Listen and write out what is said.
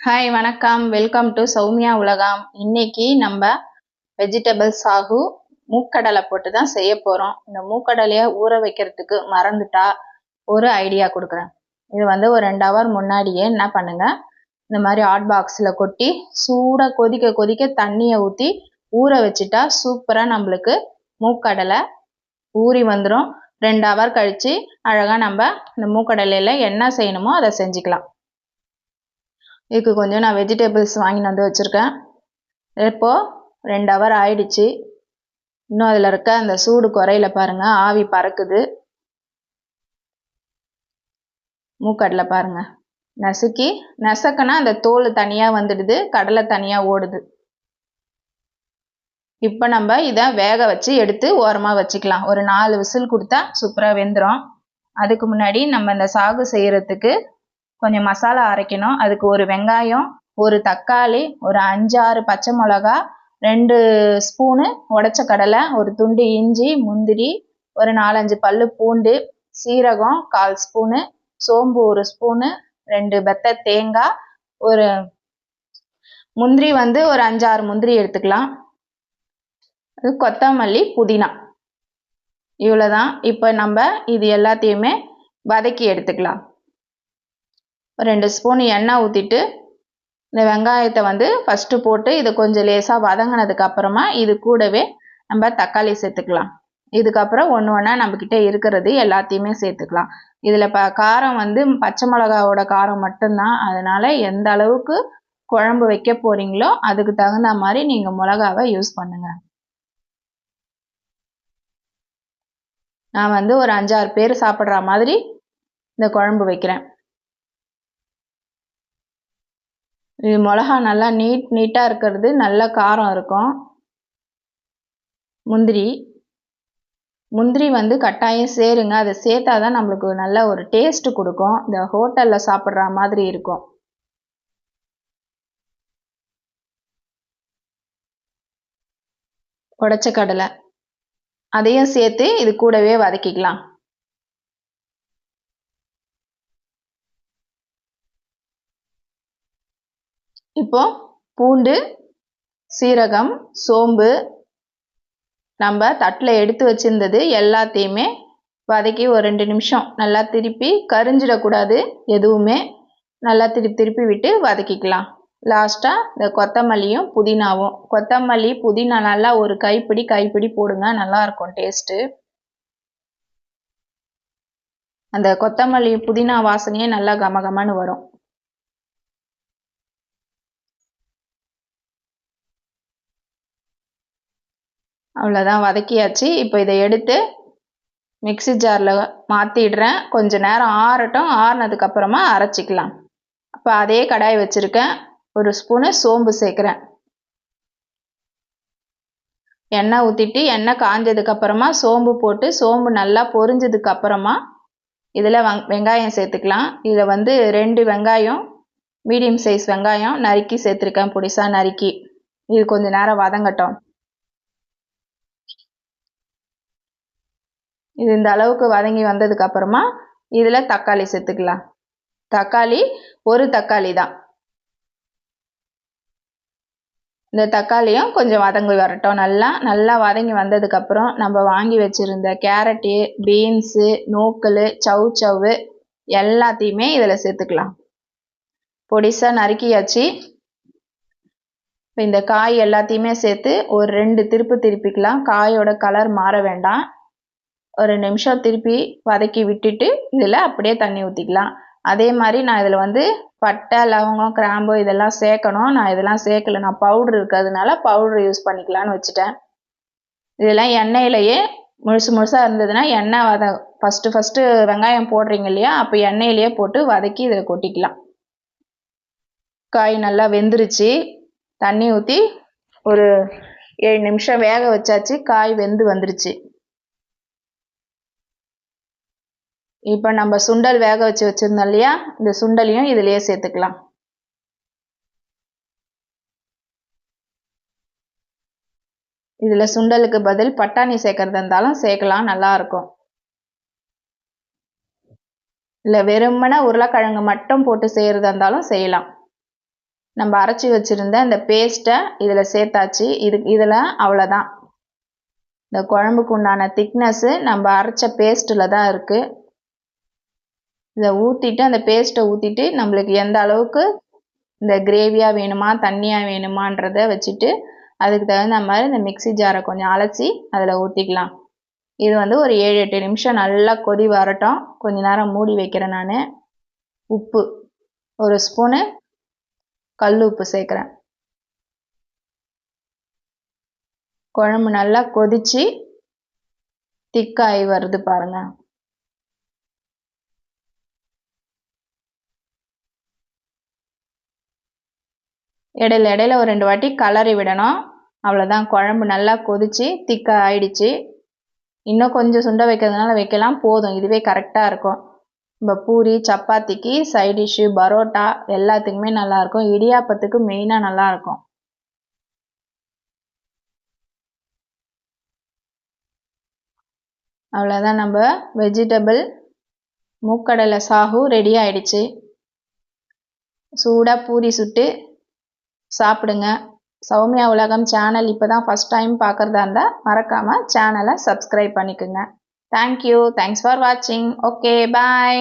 Hi வணக்கம். Welcome to Soumya உலகம். இன்னைக்கு நம்ம வெஜிடபிள் சாகு மூக்கடலை போட்டு தான் செய்ய போகிறோம் இந்த மூக்கடலையை ஊற வைக்கிறதுக்கு மறந்துட்டா ஒரு ஐடியா கொடுக்குறேன். இது வந்து ஒரு ரெண்டு ஹவர் முன்னாடியே என்ன பண்ணுங்க? இந்த மாதிரி ஹாட் பாக்ஸில் கொட்டி சூடாக கொதிக்க கொதிக்க தண்ணியை ஊற்றி ஊற வச்சுட்டா சூப்பராக நம்மளுக்கு மூக்கடலை ஊறி வந்துடும் ரெண்டு ஹவர் கழித்து அழகாக நம்ம இந்த மூக்கடலையில் என்ன செய்யணுமோ அதை செஞ்சுக்கலாம். இதுக்கு கொஞ்சம் நான் வெஜிடபிள்ஸ் வாங்கிட்டு வந்து வச்சுருக்கேன். இப்போது ரெண்டு ஹவர் ஆயிடுச்சு. இன்னும் அதில் இருக்க அந்த சூடு குறையில பாருங்கள் ஆவி பறக்குது. மூக்கடலை பாருங்கள் நசுக்கி நெசக்கனா அந்த தோல் தனியாக வந்துடுது. கடலை தனியாக ஓடுது. இப்போ நம்ம இதை வேக வச்சு எடுத்து ஓரமாக வச்சுக்கலாம். ஒரு நாலு விசில் கொடுத்தா சூப்பராக வெந்துடும் அதுக்கு முன்னாடி நம்ம இந்த சாகு செய்கிறதுக்கு கொஞ்சம் மசாலா அரைக்கணும். அதுக்கு ஒரு வெங்காயம் ஒரு தக்காளி ஒரு அஞ்சாறு பச்சை மிளகா ரெண்டு ஸ்பூனு உடச்ச கடலை ஒரு துண்டு இஞ்சி முந்திரி ஒரு நாலஞ்சு பல்லு பூண்டு சீரகம் கால் ஸ்பூனு சோம்பு ஒரு ஸ்பூனு ரெண்டு பெத்த தேங்காய் ஒரு முந்திரி வந்து ஒரு அஞ்சாறு முந்திரி எடுத்துக்கலாம். அது கொத்தமல்லி புதினா. இவ்வளோதான் இப்போ நம்ம இது எல்லாத்தையுமே வதக்கி எடுத்துக்கலாம். ரெண்டு ஸ்பூன் எண்ணெய் ஊற்றிட்டு இந்த வெங்காயத்தை வந்து ஃபஸ்ட்டு போட்டு இது கொஞ்சம் லேசாக வதங்கினதுக்கு அப்புறமா இது கூடவே நம்ம தக்காளி சேர்த்துக்கலாம். இதுக்கப்புறம் ஒன்று ஒன்றா நம்மக்கிட்ட இருக்கிறது எல்லாத்தையுமே சேர்த்துக்கலாம். இதில் ப காரம் வந்து பச்சை மிளகாவோட காரம் மட்டும்தான். அதனால் எந்த அளவுக்கு குழம்பு வைக்க போகிறீங்களோ அதுக்கு தகுந்த மாதிரி நீங்கள் மிளகாவை யூஸ் பண்ணுங்கள் நான் வந்து ஒரு அஞ்சாறு பேர் சாப்பிட்ற மாதிரி இந்த குழம்பு வைக்கிறேன். இது மிளகா நல்லா நீட் நீட்டாக இருக்கிறது. நல்ல காரம் இருக்கும். முந்திரி. முந்திரி வந்து கட்டாயம் சேருங்க. அதை சேர்த்தா தான் நம்மளுக்கு நல்ல ஒரு டேஸ்ட்டு கொடுக்கும். இந்த ஹோட்டலில் சாப்பிட்ற மாதிரி இருக்கும். உடச்ச கடலை. அதையும் சேர்த்து இது கூடவே வதக்கிக்கலாம். இப்போ பூண்டு சீரகம் சோம்பு நம்ம தட்டில் எடுத்து வச்சுருந்தது எல்லாத்தையுமே வதக்கி ஒரு ரெண்டு நிமிஷம் நல்லா திருப்பி கரிஞ்சிடக்கூடாது எதுவுமே. நல்லா திருப்பி திருப்பி விட்டு வதக்கிக்கலாம். லாஸ்ட்டாக இந்த கொத்தமல்லியும் புதினாவும். கொத்தமல்லி புதினா நல்லா ஒரு கைப்பிடி கைப்பிடி போடுங்க. நல்லாயிருக்கும் டேஸ்ட்டு அந்த கொத்தமல்லி புதினா வாசனையே நல்லா கமகமன்னு வரும். அவ்வளோதான் வதக்கியாச்சு. இப்போ இதை எடுத்து மிக்சி ஜாரில் மாற்றிடுறேன் கொஞ்ச நேரம் ஆறட்டும். ஆறினதுக்கப்புறமா அரைச்சிக்கலாம். அப்போ அதே கடாய் வச்சுருக்கேன். ஒரு ஸ்பூனு சோம்பு சேர்க்குறேன். எண்ணெய் ஊற்றிட்டு எண்ணெய் காஞ்சதுக்கப்புறமா சோம்பு போட்டு சோம்பு நல்லா பொரிஞ்சதுக்கப்புறமா இதில் வங் வெங்காயம் சேர்த்துக்கலாம். இதில் வந்து ரெண்டு வெங்காயம் மீடியம் சைஸ் வெங்காயம் நறுக்கி சேர்த்துருக்கேன். பொடிசாக நறுக்கி. இது கொஞ்சம் நேரம் வதங்கட்டும். இது இந்த அளவுக்கு வதங்கி வந்ததுக்கு அப்புறமா இதில் தக்காளி சேர்த்துக்கலாம். தக்காளி ஒரு தக்காளி தான். இந்த தக்காளியும் கொஞ்சம் வதங்கி வரட்டும். நல்லா நல்லா வதங்கி வந்ததுக்கப்புறம் நம்ம வாங்கி வச்சுருந்த கேரட்டு பீன்ஸு நோக்கல் சவு சவு எல்லாத்தையுமே இதில் சேர்த்துக்கலாம். பொடிசாக நறுக்கியாச்சு. இந்த காய் எல்லாத்தையுமே சேர்த்து ஒரு ரெண்டு திருப்பு திருப்பிக்கலாம். காயோட கலர் மாற வேண்டாம். ஒரு நிமிஷம் திருப்பி வதக்கி விட்டுட்டு இதில் அப்படியே தண்ணி ஊற்றிக்கலாம் அதே மாதிரி நான் இதில் வந்து பட்டை லவங்கம் கிராம்பு இதெல்லாம் சேர்க்கணும். நான் இதெல்லாம் சேர்க்கல. நான் பவுட்ரு இருக்கிறதுனால பவுட்ரு யூஸ் பண்ணிக்கலான்னு வச்சுட்டேன். இதெல்லாம் எண்ணெயிலையே முழுசு முழுசாக இருந்ததுன்னா எண்ணெய் வத ஃபஸ்ட்டு ஃபஸ்ட்டு வெங்காயம் போடுறீங்க இல்லையா? அப்போ எண்ணெயிலேயே போட்டு வதக்கி இதில் கொட்டிக்கலாம். காய் நல்லா வெந்துருச்சு. தண்ணி ஊற்றி ஒரு ஏழு நிமிஷம் வேக வச்சாச்சு. காய் வெந்து வந்துருச்சு. இப்போ நம்ம சுண்டல் வேக வச்சு வச்சுருந்தோம் இல்லையா? இந்த சுண்டலையும் இதுலேயே சேர்த்துக்கலாம். இதில் சுண்டலுக்கு பதில் பட்டாணி சேர்க்கறது இருந்தாலும் சேர்க்கலாம் நல்லாயிருக்கும் இல்லை வெறுமனை உருளைக்கிழங்கு மட்டும் போட்டு செய்கிறதா இருந்தாலும் செய்யலாம். நம்ம அரைச்சி வச்சுருந்த இந்த பேஸ்ட்டை இதில் சேர்த்தாச்சு. இது இதில் அவ்வளோதான் இந்த குழம்புக்கு உண்டான திக்னஸ்ஸு நம்ம அரைச்ச பேஸ்ட்டில் தான் இருக்குது இதை ஊற்றிட்டு அந்த பேஸ்ட்டை ஊற்றிட்டு நம்மளுக்கு எந்த அளவுக்கு இந்த கிரேவியாக வேணுமா தண்ணியாக வேணுமான்றத வச்சுட்டு அதுக்கு தகுந்த மாதிரி இந்த மிக்சி ஜாரை கொஞ்சம் அலசி அதில் ஊற்றிக்கலாம் இது வந்து ஒரு ஏழு எட்டு நிமிஷம் நல்லா கொதி வரட்டும். கொஞ்ச நேரம் மூடி வைக்கிறேன் நான். உப்பு ஒரு ஸ்பூனு கல் உப்பு சேர்க்குறேன். குழம்பு நல்லா கொதிச்சு திக்காகி வருது பாருங்கள் இடையில இடையில ஒரு ரெண்டு வாட்டி கலரி விடணும். அவ்வளோதான் குழம்பு நல்லா கொதிச்சு திக்காக ஆயிடுச்சு. இன்னும் கொஞ்சம் சுண்ட வைக்கிறதுனால வைக்கலாம். போதும். இதுவே கரெக்டாக இருக்கும். நம்ம பூரி சப்பாத்திக்கு சைடிஷ்ஷு பரோட்டா எல்லாத்துக்குமே நல்லாயிருக்கும். இடியாப்பத்துக்கு மெயினாக நல்லாயிருக்கும். அவ்வளோதான் நம்ம வெஜிடபிள் மூக்கடலை சாகு ரெடி ஆயிடுச்சு. சூடாக பூரி சுட்டு சாப்பிடுங்க. சௌமியா உலகம் சேனல் இப்போ தான் ஃபஸ்ட் டைம் பார்க்குறதா இருந்தால் மறக்காமல் சேனலை சப்ஸ்கிரைப் பண்ணிக்கோங்க. தேங்க்யூ தேங்க்ஸ் ஃபார் வாட்சிங் ஓகே பாய்